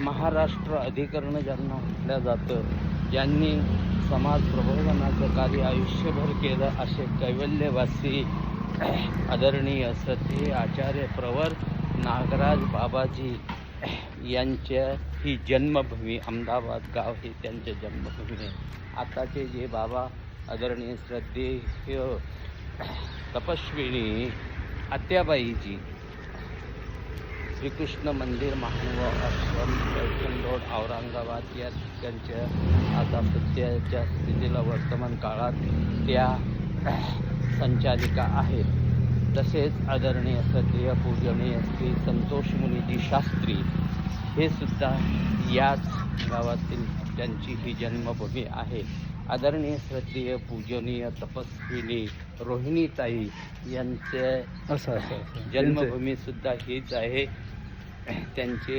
महाराष्ट्र अधिकरण ज्यांना म्हटलं जातं ज्यांनी समाज प्रबोधनाचं कार्य आयुष्यभर केलं असे कैवल्यवासी आदरणीय श्रद्धे आचार्य प्रवर नागराज बाबाजी यांच्या ही जन्मभूमी अहमदाबाद गाव ही त्यांच्या जन्मभूमी आहे. आताचे जे बाबा आदरणीय श्रद्धेय तपस्विनी आत्याबाईजी श्रीकृष्ण मंदिर महानुभाव आश्रम पैठण रोड औरंगाबाद. या त्यांच्या आता सध्याच्या स्थितीला वर्तमान काळात त्या संचालिका आहेत. तसेच आदरणीय श्रद्धेय पूजनीय श्री संतोष मुनीजी शास्त्री हे सुद्धा याच गावातील त्यांची ही जन्मभूमी आहे. आदरणीय श्रद्धेय पूजनीय तपस्विनी रोहिणीताई यांचे असं असं असं. जन्मभूमी सुद्धा हीच आहे. त्यांचे